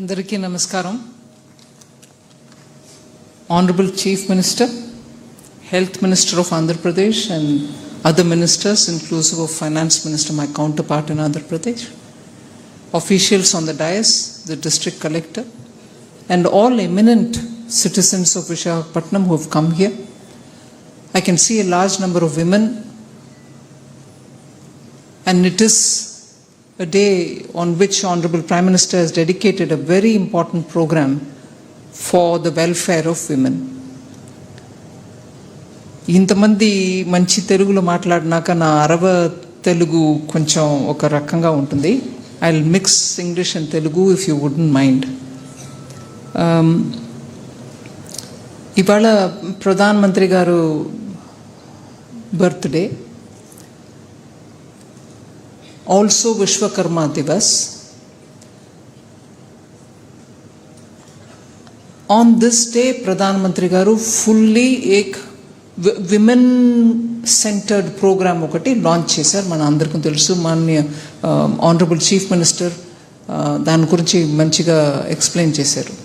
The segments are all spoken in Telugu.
అందరికీ నమస్కారం honourable chief minister health minister of Andhra Pradesh and other ministers inclusive of finance minister my counterpart in Andhra Pradesh officials on the dais, the district collector, and all eminent citizens of Vishakhapatnam who have come here. I can see a large number of women, and it is a day on which Honorable Prime Minister has dedicated a very important program for the welfare of women. ఇంతమంది మంచి తెలుగులో మాట్లాడినాక నా అరవ తెలుగు కొంచెం ఒక రకంగా ఉంటుంది I will mix English and Telugu if you wouldn't mind ఇవాళ ప్రధానమంత్రి గారు birthday also Vishwakarma Divas on this day ప్రధానమంత్రి గారు ఫుల్లీ ఏక్ విమెన్ సెంటర్డ్ ప్రోగ్రామ్ ఒకటి లాంచ్ చేశారు మన అందరికీ తెలుసు మాన్య ఆనరబుల్ చీఫ్ మినిస్టర్ దాని గురించి మంచిగా ఎక్స్ప్లెయిన్ చేశారు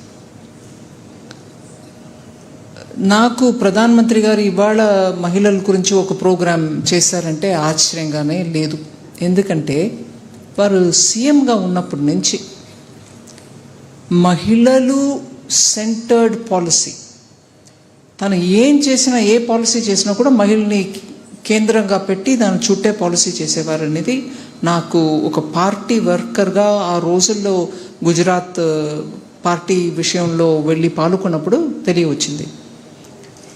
నాకు ప్రధానమంత్రి గారు ఇవాళ మహిళల గురించి ఒక ప్రోగ్రాం చేశారంటే ఆశ్చర్యంగానే లేదు ఎందుకంటే వారు సీఎంగా ఉన్నప్పటి నుంచి మహిళలు సెంటర్డ్ పాలసీ తను ఏం చేసినా ఏ పాలసీ చేసినా కూడా మహిళని కేంద్రంగా పెట్టి దాని చుట్టే పాలసీ చేసేవారు అనేది నాకు ఒక పార్టీ వర్కర్గా ఆ రోజుల్లో గుజరాత్ పార్టీ విషయంలో వెళ్ళి పాల్గొన్నప్పుడు తెలియవచ్చింది.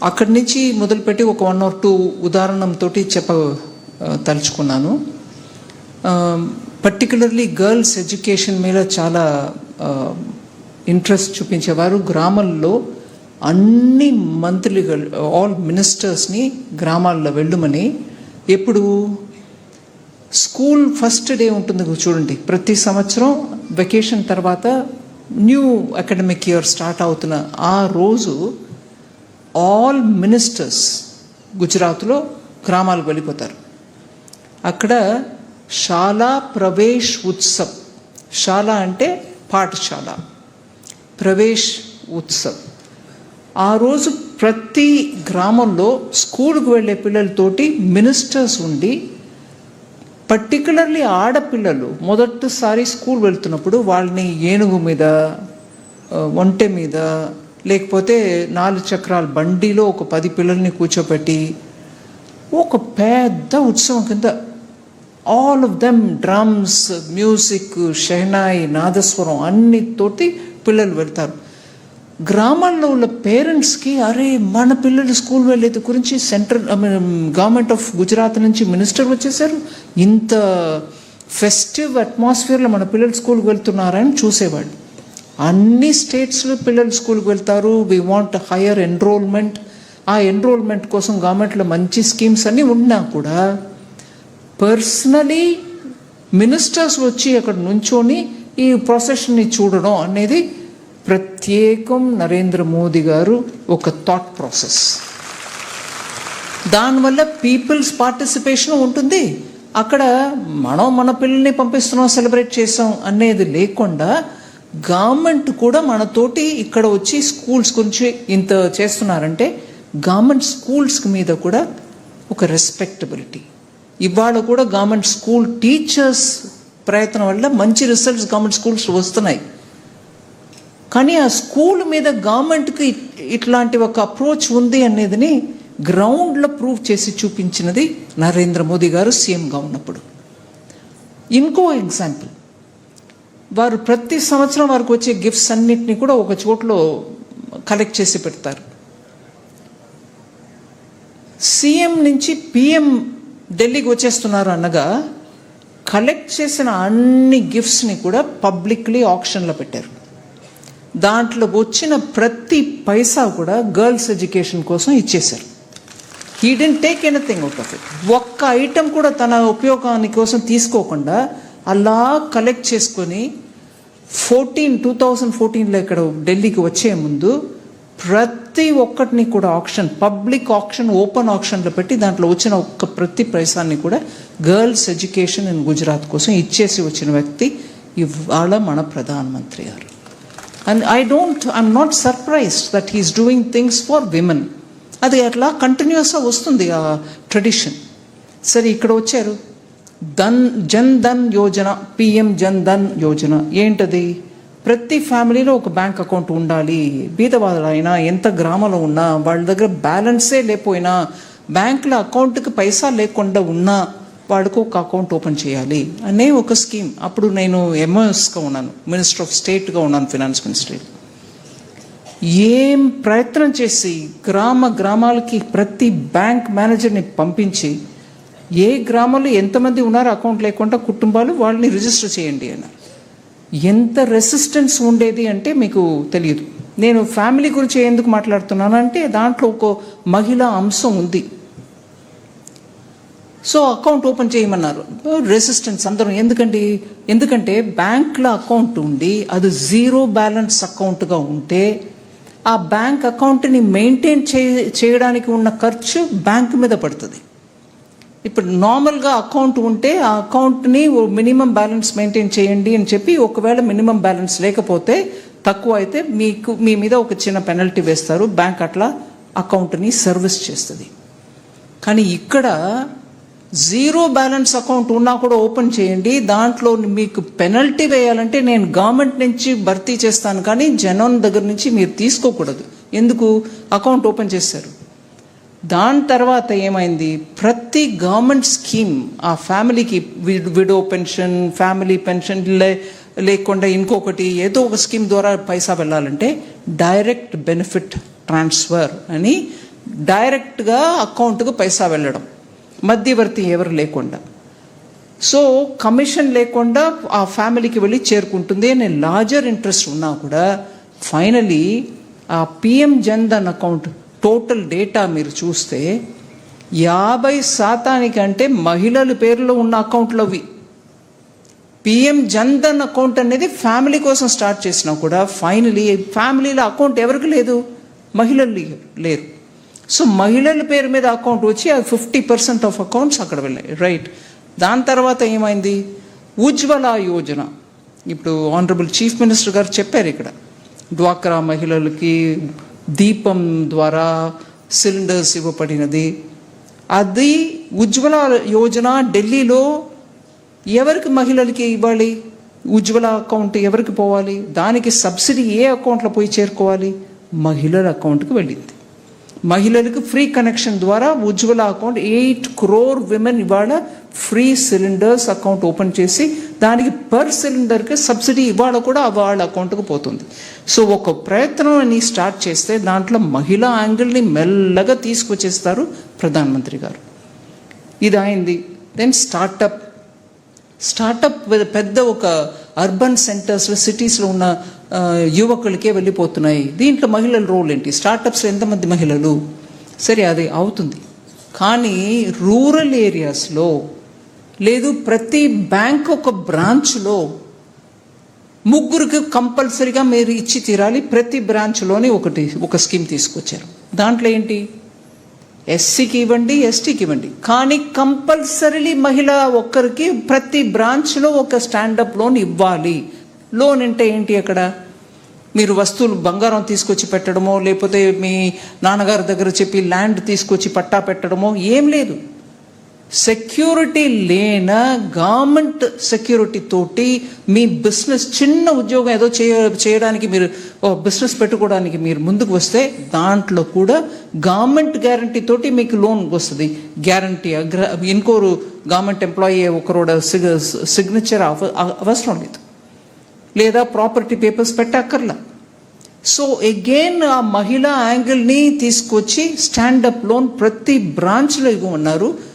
అక్కడి నుంచి మొదలుపెట్టి ఒక వన్ ఆర్ టూ ఉదాహరణంతో చెప్ప తలుచుకున్నాను. పర్టికులర్లీ గర్ల్స్ ఎడ్యుకేషన్ మీద చాలా um, ఇంట్రెస్ట్ చూపించేవారు. గ్రామాల్లో అన్ని మంత్రులు ఆల్ మినిస్టర్స్ని గ్రామాల్లో వెళ్ళమని ఎప్పుడు? స్కూల్ ఫస్ట్ డే ఉంటుంది చూడండి. ప్రతి సంవత్సరం వెకేషన్ తర్వాత న్యూ అకాడమిక్ ఇయర్ స్టార్ట్ అవుతున్న ఆ రోజు ఆల్ మినిస్టర్స్ గుజరాత్లో గ్రామాలకు వెళ్ళిపోతారు. అక్కడ శాలా ప్రవేశ్ ఉత్సవ్. శాల అంటే పాఠశాల. ప్రవేశ్ ఉత్సవ్. ఆ రోజు ప్రతి గ్రామంలో స్కూల్కి వెళ్ళే పిల్లలతోటి మినిస్టర్స్ ఉండి పర్టికులర్లీ ఆడపిల్లలు మొదటిసారి స్కూల్ వెళ్తున్నప్పుడు వాళ్ళని ఏనుగు మీద ఒంటె మీద లేకపోతే నాలుగు చక్రాల బండిలో ఒక పది పిల్లల్ని కూర్చోపెట్టి ఒక పెద్ద ఉత్సవం కింద all of them drums music shehnai nadaswaram అన్నితోటి పిల్లలు వెళ్తారు. గ్రామాల్లో ఉన్న పేరెంట్స్కి అరే మన పిల్లలు స్కూల్ వెళ్ళేది గురించి సెంట్రల్ గవర్నమెంట్ ఆఫ్ గుజరాత్ నుంచి మినిస్టర్ వచ్చేసారు. ఇంత ఫెస్టివ్ అట్మాస్ఫియర్లో మన పిల్లలు స్కూల్కి వెళ్తున్నారని చూసేవాడు అన్ని స్టేట్స్లో పిల్లలు స్కూల్కి వెళ్తారు. వీ వాంట్ హయ్యర్ ఎన్రోల్మెంట్ ఆ ఎన్రోల్మెంట్ కోసం గవర్నమెంట్లో మంచి స్కీమ్స్ అన్నీ ఉన్నా కూడా పర్సనలీ మినిస్టర్స్ వచ్చి అక్కడ నుంచొని ఈ ప్రొసెషన్ని చూడడం అనేది ప్రత్యేకం నరేంద్ర మోదీ గారు ఒక థాట్ ప్రాసెస్ దానివల్ల పీపుల్స్ పార్టిసిపేషన్ ఉంటుంది. అక్కడ మనం మన పిల్లల్ని పంపిస్తున్నాం సెలబ్రేట్ చేసాం అనేది లేకుండా గవర్నమెంట్ కూడా మనతోటి ఇక్కడ వచ్చి స్కూల్స్ గురించి ఇంత చేస్తున్నారంటే గవర్నమెంట్ స్కూల్స్ మీద కూడా ఒక రెస్పెక్టబిలిటీ ఇవాళ కూడా గవర్నమెంట్ స్కూల్ టీచర్స్ ప్రయత్నం వల్ల మంచి రిజల్ట్స్ గవర్నమెంట్ స్కూల్స్ వస్తున్నాయి. కానీ ఆ స్కూల్ మీద గవర్నమెంట్కి ఇట్లాంటి ఒక అప్రోచ్ ఉంది అనేదిని గ్రౌండ్లో ప్రూవ్ చేసి చూపించినది నరేంద్ర మోదీ గారు సీఎంగా ఉన్నప్పుడు. ఇంకో ఎగ్జాంపుల్ వారు ప్రతి సంవత్సరం వారికి వచ్చే గిఫ్ట్స్ అన్నిటిని కూడా ఒక చోట్లో కలెక్ట్ చేసి పెడతారు. సీఎం నుంచి పిఎం ఢిల్లీకి వచ్చేస్తున్నారు అనగా కలెక్ట్ చేసిన అన్ని గిఫ్ట్స్ని కూడా పబ్లిక్లీ ఆప్షన్లో పెట్టారు. దాంట్లో వచ్చిన ప్రతి పైసా కూడా గర్ల్స్ ఎడ్యుకేషన్ కోసం ఇచ్చేశారు. He didn't take anything out of it ఒక్క ఐటెం కూడా తన ఉపయోగాని కోసం తీసుకోకుండా అలా కలెక్ట్ చేసుకొని ఫోర్టీన్ టూ థౌజండ్ ఫోర్టీన్లో ఇక్కడ ఢిల్లీకి వచ్చే ముందు ప్రతి ఒక్కటిని కూడా ఆప్షన్ పబ్లిక్ ఆప్షన్ ఓపెన్ ఆప్షన్లో పెట్టి దాంట్లో వచ్చిన ఒక్క ప్రతి పైసాన్ని కూడా గర్ల్స్ ఎడ్యుకేషన్ ఇన్ గుజరాత్ కోసం ఇచ్చేసి వచ్చిన వ్యక్తి ఇవాళ మన ప్రధానమంత్రి గారు. And I don't I'm not surprised that he's doing things for women అది అట్లా కంటిన్యూస్గా వస్తుంది ఆ ట్రెడిషన్ సరే ఇక్కడ వచ్చారు. ధన్ జన్ ధన్ యోజన పిఎం జన్ ధన్ యోజన. ఏంటది? ప్రతి ఫ్యామిలీలో ఒక బ్యాంక్ అకౌంట్ ఉండాలి. బీదవాళ్ళైనా ఎంత గ్రామంలో ఉన్నా వాళ్ళ దగ్గర బ్యాలెన్సే లేకపోయినా బ్యాంకులో అకౌంట్కి పైసా లేకుండా ఉన్నా వాడికి ఒక అకౌంట్ ఓపెన్ చేయాలి. అనే ఒక స్కీమ్. అప్పుడు నేను ఎంఎస్గా ఉన్నాను. మినిస్టర్ ఆఫ్ స్టేట్గా ఉన్నాను ఫినాన్స్ మినిస్ట్రీ. ఏం ప్రయత్నం చేసి గ్రామ గ్రామాలకి ప్రతి బ్యాంక్ మేనేజర్ని పంపించి ఏ గ్రామంలో ఎంతమంది ఉన్నారో అకౌంట్ లేకుండా కుటుంబాలు వాళ్ళని రిజిస్టర్ చేయండి అన్నారు. ఎంత రెసిస్టెన్స్ ఉండేది అంటే మీకు తెలియదు నేను ఫ్యామిలీ గురించి ఎందుకు మాట్లాడుతున్నాను అంటే దాంట్లో ఒక మహిళా అంశం ఉంది. సో అకౌంట్ ఓపెన్ చేయమన్నారు. రెసిస్టెన్స్ అందరం ఎందుకండి? ఎందుకంటే బ్యాంక్లో అకౌంట్ ఉండి అది జీరో బ్యాలెన్స్ అకౌంట్గా ఉంటే ఆ బ్యాంక్ అకౌంట్ని మెయింటైన్ చే చేయడానికి ఉన్న ఖర్చు బ్యాంక్ మీద పడుతుంది. ఇప్పుడు నార్మల్గా అకౌంట్ ఉంటే ఆ అకౌంట్ని మినిమం బ్యాలెన్స్ మెయింటైన్ చేయండి అని చెప్పి ఒకవేళ మినిమం బ్యాలెన్స్ లేకపోతే తక్కువ అయితే మీకు మీ మీద ఒక చిన్న పెనల్టీ వేస్తారు. బ్యాంక్ అట్లా అకౌంట్ని సర్వీస్ చేస్తుంది. కానీ ఇక్కడ జీరో బ్యాలెన్స్ అకౌంట్ ఉన్నా కూడా ఓపెన్ చేయండి. దాంట్లో మీకు పెనల్టీ వేయాలంటే నేను గవర్నమెంట్ నుంచి భర్తీ చేస్తాను కానీ జనం దగ్గర నుంచి మీరు తీసుకోకూడదు. ఎందుకు? అకౌంట్ ఓపెన్ చేశారు. దాని తర్వాత ఏమైంది? ప్రతి గవర్నమెంట్ స్కీమ్ ఆ ఫ్యామిలీకి విడో పెన్షన్ ఫ్యామిలీ పెన్షన్ లే లేకుండా ఇంకొకటి ఏదో ఒక స్కీమ్ ద్వారా పైసా వెళ్ళాలంటే డైరెక్ట్ బెనిఫిట్ ట్రాన్స్ఫర్ అని డైరెక్ట్గా అకౌంట్కు పైసా వెళ్ళడం. మధ్యవర్తి ఎవరు లేకుండా. సో కమిషన్ లేకుండా ఆ ఫ్యామిలీకి వెళ్ళి చేరుకుంటుంది అనే లార్జర్ ఇంట్రెస్ట్ ఉన్నా కూడా ఫైనలీ ఆ PM Jan Dhan account total data మీరు చూస్తే యాభై శాతానికంటే మహిళల పేర్లో ఉన్న అకౌంట్లు అవి. పిఎం జన్ధన్ అకౌంట్ అనేది ఫ్యామిలీ కోసం స్టార్ట్ చేసినా కూడా ఫైనలీ ఫ్యామిలీలో అకౌంట్ ఎవరికి లేదు? మహిళలు లేరు. సో మహిళల పేరు మీద అకౌంట్ వచ్చి అది ఫిఫ్టీ పర్సెంట్ ఆఫ్ అకౌంట్స్ అక్కడ వెళ్ళాయి. రైట్. దాని తర్వాత ఏమైంది? ఉజ్వల యోజన. ఇప్పుడు ఆనరబుల్ చీఫ్ మినిస్టర్ గారు చెప్పారు ఇక్కడ. డ్వాక్రా మహిళలకి దీపం ద్వారా సిలిండర్స్ ఇవ్వబడినది. అది ఉజ్వల యోజన ఢిల్లీలో ఎవరికి మహిళలకి ఇవ్వాలి? ఉజ్వల అకౌంట్ ఎవరికి పోవాలి? దానికి సబ్సిడీ ఏ అకౌంట్లో పోయి చేరుకోవాలి? మహిళల అకౌంట్కి వెళ్ళింది. మహిళలకు ఫ్రీ కనెక్షన్ ద్వారా Ujjwala account eight crore women ఇవాళ ఫ్రీ సిలిండర్స్ అకౌంట్ ఓపెన్ చేసి దానికి పర్ సిలిండర్కి సబ్సిడీ ఇవాళ కూడా వాళ్ళ అకౌంట్కి పోతుంది. సో ఒక ప్రయత్నం స్టార్ట్ చేస్తే దాంట్లో మహిళా యాంగిల్ని మెల్లగా తీసుకొచ్చేస్తారు ప్రధానమంత్రి గారు. ఇది అయింది దెన్ స్టార్టప్ స్టార్టప్ పెద్ద ఒక అర్బన్ సెంటర్స్లో సిటీస్లో ఉన్న యువకులకే వెళ్ళిపోతున్నాయి. దీంట్లో మహిళల రోల్ ఏంటి? స్టార్టప్స్లో ఎంతమంది మహిళలు? సరే అది అవుతుంది. కానీ రూరల్ ఏరియాస్లో లేదు ప్రతి బ్యాంక్ ఒక బ్రాంచ్లో ముగ్గురికి కంపల్సరీగా మీరు ఇచ్చి తీరాలి. ప్రతి బ్రాంచ్లోనే ఒకటి ఒక స్కీమ్ తీసుకొచ్చారు. దాంట్లో ఏంటి? ఎస్సీకి ఇవ్వండి ఎస్టీకి ఇవ్వండి. కానీ కంపల్సరీలీ మహిళ ఒక్కరికి ప్రతి బ్రాంచ్లో ఒక స్టాండప్ లోన్ ఇవ్వాలి. లోన్ అంటే ఏంటి అక్కడ? మీరు వస్తువులు బంగారం తీసుకొచ్చి పెట్టడమో లేకపోతే మీ నాన్నగారి దగ్గర చెప్పి ల్యాండ్ తీసుకొచ్చి పట్టా పెట్టడమో ఏం లేదు. సెక్యూరిటీ లేన గవర్నమెంట్ సెక్యూరిటీ తోటి మీ బిజినెస్ చిన్న ఉద్యోగం ఏదో చేయ చేయడానికి మీరు బిజినెస్ పెట్టుకోవడానికి మీరు ముందుకు వస్తే దాంట్లో కూడా గవర్నమెంట్ గ్యారంటీ తోటి మీకు లోన్ వస్తుంది. గ్యారంటీ అగ్ర ఇంకోరు గవర్నమెంట్ ఎంప్లాయీ ఒకరోడ సిగ్నేచర్ అవసరం లేదు. లేదా ప్రాపర్టీ పేపర్స్ పెట్టక్కర్లా. సో అగైన్ ఆ మహిళా యాంగిల్ని తీసుకొచ్చి స్టాండప్ లోన్ ప్రతి బ్రాంచ్లో ఇవ్వమన్నారు.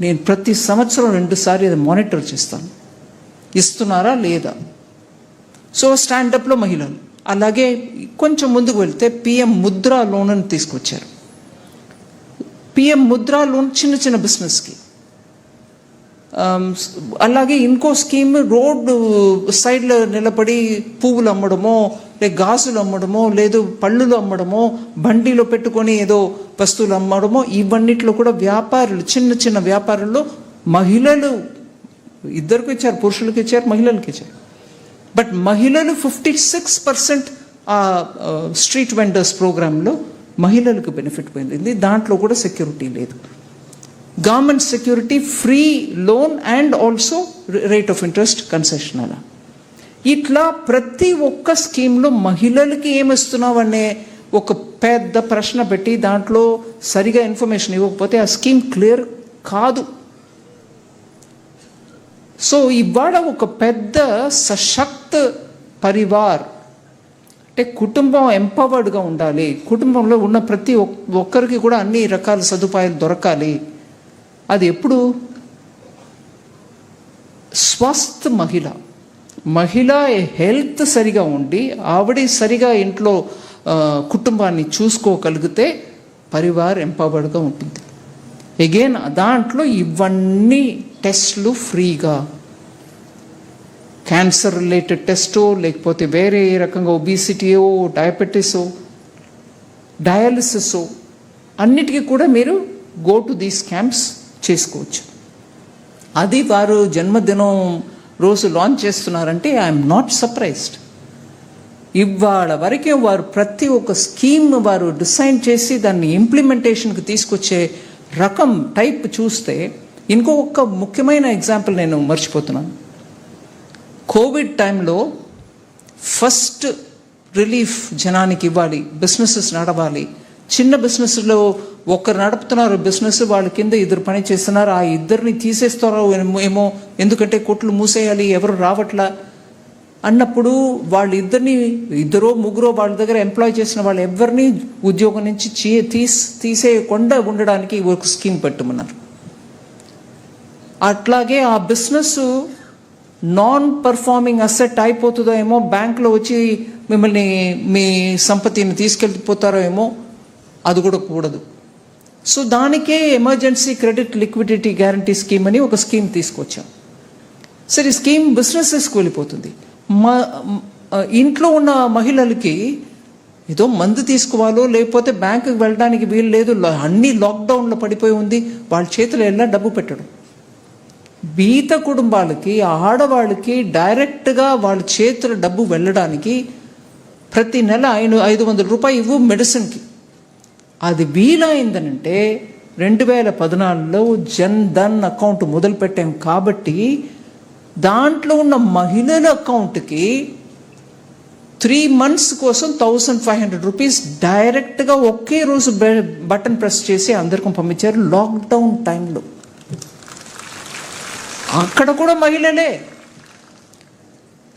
నేను ప్రతి సంవత్సరం రెండుసార్లు ఇది మానిటర్ చేస్తాను. ఇస్తున్నారా లేదా? సో స్టాండప్లో మహిళలు. అలాగే కొంచెం ముందుకు వెళ్తే పిఎం ముద్రా లోన్ అని తీసుకొచ్చారు. పిఎం ముద్రా లోన్ చిన్న చిన్న బిజినెస్కి అలాగే ఇంకో స్కీమ్ రోడ్డు సైడ్లో నిలబడి పువ్వులు అమ్మడమో లేక గాజులు అమ్మడమో లేదు పళ్ళులు అమ్మడమో బండిలో పెట్టుకొని ఏదో వస్తువులు అమ్మడమో ఇవన్నిట్లో కూడా వ్యాపారులు చిన్న చిన్న వ్యాపారుల్లో మహిళలు ఇద్దరికి ఇచ్చారు పురుషులకి ఇచ్చారు మహిళలకి ఇచ్చారు. బట్ మహిళలు ఫిఫ్టీ సిక్స్ పర్సెంట్ ఆ స్ట్రీట్ వెండర్స్ ప్రోగ్రాంలో మహిళలకు బెనిఫిట్ పొందింది. దాంట్లో కూడా సెక్యూరిటీ లేదు. Government security free loan and also rate of interest concession అలా. ఇట్లా ప్రతి ఒక్క స్కీమ్లో మహిళలకి ఏమిస్తున్నావు అనే ఒక పెద్ద ప్రశ్న పెట్టి దాంట్లో సరిగా ఇన్ఫర్మేషన్ ఇవ్వకపోతే ఆ స్కీమ్ క్లియర్ కాదు. సో ఇవాళ ఒక పెద్ద సశక్త పరివార్ అంటే కుటుంబం ఎంపవర్డ్గా ఉండాలి. కుటుంబంలో ఉన్న ప్రతి ఒక్కరికి కూడా అన్ని రకాల సదుపాయాలు దొరకాలి. అది ఎప్పుడు? స్వస్థ మహిళ. మహిళ హెల్త్ సరిగా ఉండి ఆవిడ సరిగా ఇంట్లో కుటుంబాన్ని చూసుకోగలిగితే పరివార్ ఎంపవర్డ్గా ఉంటుంది. ఎగైన్ దాంట్లో ఇవన్నీ టెస్ట్లు ఫ్రీగా. క్యాన్సర్ రిలేటెడ్ టెస్టో లేకపోతే వేరే రకంగా ఒబిసిటీయో డయాబెటీసో డయాలిసిసో అన్నిటికీ కూడా మీరు గో టు దీస్ క్యాంప్స్ చేసుకోవచ్చు. అది వారు జన్మదినం రోజు లాంచ్ చేస్తున్నారంటే ఐఎమ్ నాట్ సర్ప్రైజ్డ్ ఇవాళ వరకే వారు ప్రతి ఒక్క స్కీమ్ వారు డిసైన్ చేసి దాన్ని ఇంప్లిమెంటేషన్కి తీసుకొచ్చే రకం టైప్ చూస్తే ఇంకొక ముఖ్యమైన ఎగ్జాంపుల్ నేను మర్చిపోతున్నాను. కోవిడ్ టైంలో ఫస్ట్ రిలీఫ్ జనానికి ఇవ్వాలి బిజినెసెస్ నడవాలి చిన్న బిజినెస్లో ఒకరు నడుపుతున్నారు బిజినెస్ వాళ్ళ కింద ఇద్దరు పని చేస్తున్నారు ఆ ఇద్దరిని తీసేస్తారో ఏమో- ఏమో ఎందుకంటే కొట్లు మూసేయాలి ఎవరు రావట్లా? అన్నప్పుడు వాళ్ళిద్దరిని ఇద్దరో ముగ్గురో వాళ్ళ దగ్గర ఎంప్లాయ్ చేసిన వాళ్ళు ఎవరిని ఉద్యోగం నుంచి చీ తీస్ తీసేయకుండా ఉండడానికి ఒక స్కీమ్ పెట్టమన్నారు అట్లాగే ఆ బిజినెస్ నాన్ పర్ఫార్మింగ్ అసెట్ అయిపోతుందో ఏమో బ్యాంకులో వచ్చి మిమ్మల్ని మీ సంపత్తిని తీసుకెళ్ళిపోతారో ఏమో అది కూడా కూడదు. సో దానికే emergency credit liquidity guarantee scheme అని ఒక స్కీమ్ తీసుకొచ్చాం. సరే ఈ స్కీమ్ బిజినెసెస్కి వెళ్ళిపోతుంది. మా ఇంట్లో ఉన్న మహిళలకి ఏదో మందు తీసుకోవాలో లేకపోతే బ్యాంకుకి వెళ్ళడానికి వీలు లేదు అన్ని లాక్డౌన్లో పడిపోయి ఉంది వాళ్ళ చేతిలో ఎలా డబ్బు పెట్టడం? బీత కుటుంబాలకి ఆడవాళ్ళకి డైరెక్ట్గా వాళ్ళ చేతుల డబ్బు వెళ్ళడానికి ప్రతి నెల ఐదు ఐదు వందల రూపాయలు ఇవ్వు మెడిసిన్కి. అది వీలైందనంటే రెండు వేల పద్నాలుగులో జన్ ధన్ అకౌంట్ మొదలుపెట్టాం కాబట్టి దాంట్లో ఉన్న మహిళల అకౌంట్కి త్రీ మంత్స్ కోసం థౌసండ్ ఫైవ్ హండ్రెడ్ రూపీస్ డైరెక్ట్గా ఒకే రోజు బటన్ ప్రెస్ చేసి అందరికీ పంపించారు లాక్డౌన్ టైంలో. అక్కడ కూడా మహిళలే.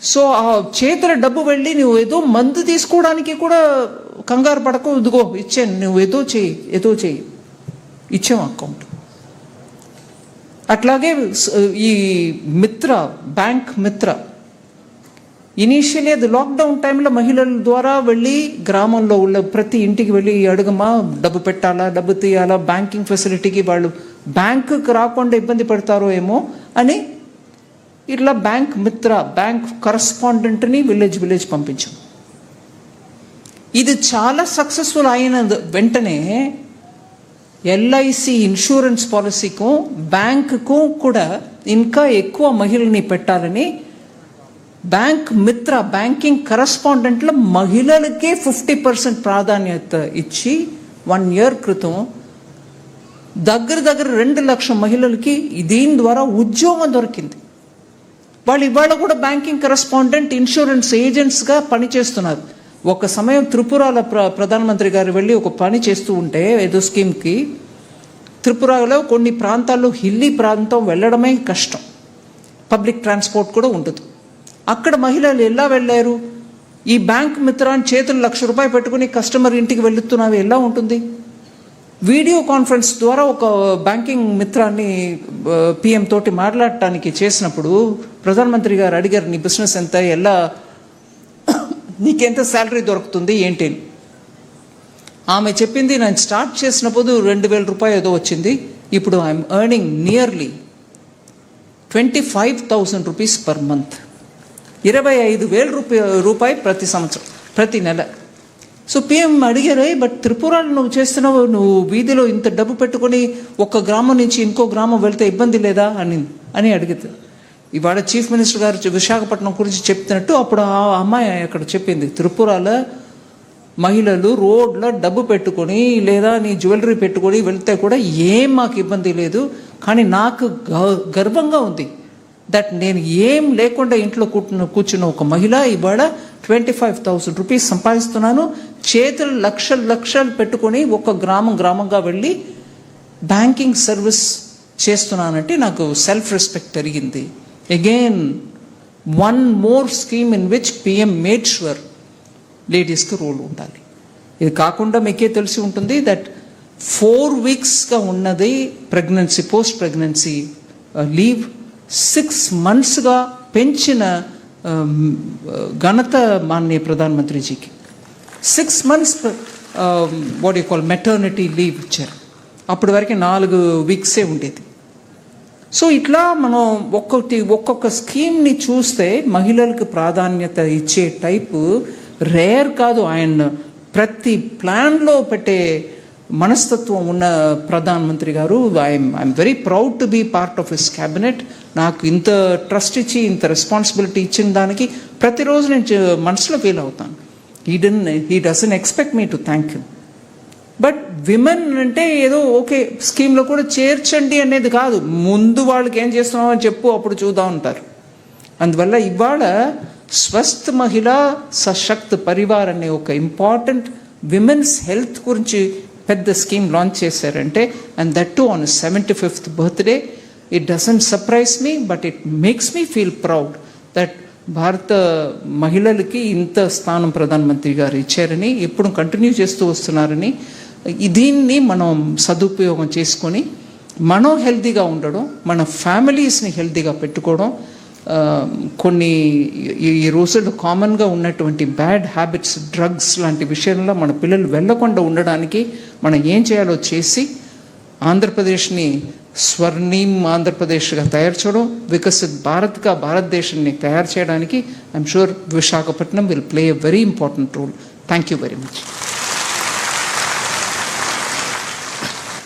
సో ఆ చేతుల డబ్బు వెళ్ళి నువ్వు ఏదో మందు తీసుకోవడానికి కూడా కంగారు పడకు ఇదిగో ఇచ్చాను నువ్వు ఏదో చెయ్యి ఏదో చెయ్యి. ఇచ్చాం అకౌంట్ అట్లాగే ఈ మిత్ర బ్యాంక్ మిత్ర. ఇనీషియలీ అది లాక్డౌన్ టైంలో మహిళల ద్వారా వెళ్ళి గ్రామంలో ఉన్న ప్రతి ఇంటికి వెళ్ళి అడుగమా డబ్బు పెట్టాలా డబ్బు తీయాలా బ్యాంకింగ్ ఫెసిలిటీకి వాళ్ళు బ్యాంకుకి రాకుండా ఇబ్బంది పడతారో ఏమో అని ఇట్లా బ్యాంక్ మిత్ర బ్యాంక్ కరస్పాండెంట్ని విలేజ్ విలేజ్ పంపించాం. ఇది చాలా సక్సెస్ఫుల్ అయిన వెంటనే ఎల్ఐసి ఇన్సూరెన్స్ పాలసీకు బ్యాంకుకు కూడా ఇంకా ఎక్కువ మహిళల్ని పెట్టాలని బ్యాంక్ మిత్ర బ్యాంకింగ్ కరస్పాండెంట్లో మహిళలకే ఫిఫ్టీ పర్సెంట్ ప్రాధాన్యత ఇచ్చి వన్ ఇయర్ క్రితం దగ్గర దగ్గర రెండు లక్షల మహిళలకి దీని ద్వారా ఉద్యోగం దొరికింది. వాళ్ళు ఇవాళ కూడా బ్యాంకింగ్ కరస్పాండెంట్ ఇన్సూరెన్స్ ఏజెంట్స్గా పనిచేస్తున్నారు. ఒక సమయం త్రిపురాల ప్ర ప్రధానమంత్రి గారు వెళ్ళి ఒక పని చేస్తూ ఉంటే ఏదో స్కీమ్కి త్రిపురలో కొన్ని ప్రాంతాల్లో హిల్లీ ప్రాంతం వెళ్ళడమే కష్టం. పబ్లిక్ ట్రాన్స్పోర్ట్ కూడా ఉండదు. అక్కడ మహిళలు ఎలా వెళ్ళారు? ఈ బ్యాంక్ మిత్రాన్ని చేతులు లక్ష రూపాయలు పెట్టుకుని కస్టమర్ ఇంటికి వెళుతున్నావు ఎలా ఉంటుంది? వీడియో కాన్ఫరెన్స్ ద్వారా ఒక బ్యాంకింగ్ మిత్రాన్ని పిఎం తోటి మాట్లాడటానికి చేసినప్పుడు ప్రధానమంత్రి గారు అడిగారు నీ బిజినెస్ ఎంత? ఎలా నీకెంత శాలరీ దొరుకుతుంది ఏంటి? ఆమె చెప్పింది నేను స్టార్ట్ చేసినప్పుడు రెండు వేల రూపాయలు ఏదో వచ్చింది. ఇప్పుడు I'm earning nearly twenty five thousand rupees per month ఇరవై ఐదు వేల రూపాయ రూపాయి ప్రతి సంవత్సరం ప్రతి నెల. సో పిఎం అడిగారు బట్ త్రిపురలో నువ్వు చేస్తున్నావు నువ్వు వీధిలో ఇంత డబ్బు పెట్టుకొని ఒక గ్రామం నుంచి ఇంకో గ్రామం వెళ్తే ఇబ్బంది లేదా? అని అని అడిగితే ఇవాళ చీఫ్ మినిస్టర్ గారు విశాఖపట్నం గురించి చెప్తున్నట్టు అప్పుడు ఆ అమ్మాయి అక్కడ చెప్పింది త్రిపురలో మహిళలు రోడ్లో డబ్బు పెట్టుకొని లేదా నీ జ్యువెలరీ పెట్టుకొని వెళ్తే కూడా ఏం మాకు ఇబ్బంది లేదు కానీ నాకు గ- గర్వంగా ఉంది దట్ నేను ఏం లేకుండా ఇంట్లో కూర్చున్న కూర్చున్న ఒక మహిళ ఇవాళ ట్వంటీ ఫైవ్ థౌసండ్ రూపీస్ సంపాదిస్తున్నాను చేతులు లక్షలు లక్షలు పెట్టుకొని ఒక గ్రామం గ్రామంగా వెళ్ళి బ్యాంకింగ్ సర్వీస్ చేస్తున్నానంటే నాకు సెల్ఫ్ రెస్పెక్ట్ పెరిగింది. Again one more scheme in which PM made sure లేడీస్కి రోల్ ఉండాలి. ఇది కాకుండా మీకే తెలిసి ఉంటుంది దట్ ఫోర్ వీక్స్గా ఉన్నది pregnancy post pregnancy leave six మంత్స్గా పెంచిన um, ఘనత మాన్య ప్రధానమంత్రిజీకి six months what you call maternity leave ఇచ్చారు. అప్పటి వరకు నాలుగు వీక్సే ఉండేది. సో ఇట్లా మనం ఒక్కొక్కటి ఒక్కొక్క స్కీమ్ని చూస్తే మహిళలకు ప్రాధాన్యత ఇచ్చే టైపు రేర్ కాదు. ఆయన ప్రతి ప్లాన్లో పెట్టే మనస్తత్వం ఉన్న ప్రధానమంత్రి గారు I'm I'm very proud to be part of his cabinet. నాకు ఇంత ట్రస్ట్ ఇచ్చి ఇంత రెస్పాన్సిబిలిటీ ఇచ్చిన దానికి ప్రతిరోజు నేను మనసులో ఫీల్ అవుతాను. He done he doesn't expect me to thank you but women అంటే ఏదో ఓకే స్కీమ్లో కూడా చేర్చండి అనేది కాదు. ముందు వాళ్ళకి ఏం చేస్తున్నామో అని చెప్పు అప్పుడు చూద్దాం ఉంటారు అందువల్ల ఇవాళ స్వస్థ మహిళ సశక్త్ పరివార్ అనే ఒక ఇంపార్టెంట్ విమెన్స్ హెల్త్ గురించి పెద్ద స్కీమ్ లాంచ్ చేశారంటే and that to on seventy fifth birthday. It doesn't surprise me but it makes me feel proud that భారత మహిళలకి ఇంత స్థానం ప్రధానమంత్రి గారు ఇచ్చారని ఎప్పుడు కంటిన్యూ చేస్తూ వస్తున్నారని దీన్ని మనం సదుపయోగం చేసుకొని మనం హెల్తీగా ఉండడం మన ఫ్యామిలీస్ని హెల్తీగా పెట్టుకోవడం కొన్ని ఈ- ఈ రోజుల్లో కామన్గా ఉన్నటువంటి బ్యాడ్ హ్యాబిట్స్ డ్రగ్స్ లాంటి విషయంలో మన పిల్లలు వెళ్ళకుండా ఉండడానికి మనం ఏం చేయాలో చేసి ఆంధ్రప్రదేశ్ని స్వర్ణీం ఆంధ్రప్రదేశ్గా తయారు చేయడం వికసిత్ భారత్గా భారతదేశాన్ని తయారు చేయడానికి I'm sure Visakhapatnam will play a very important role. Thank you very much.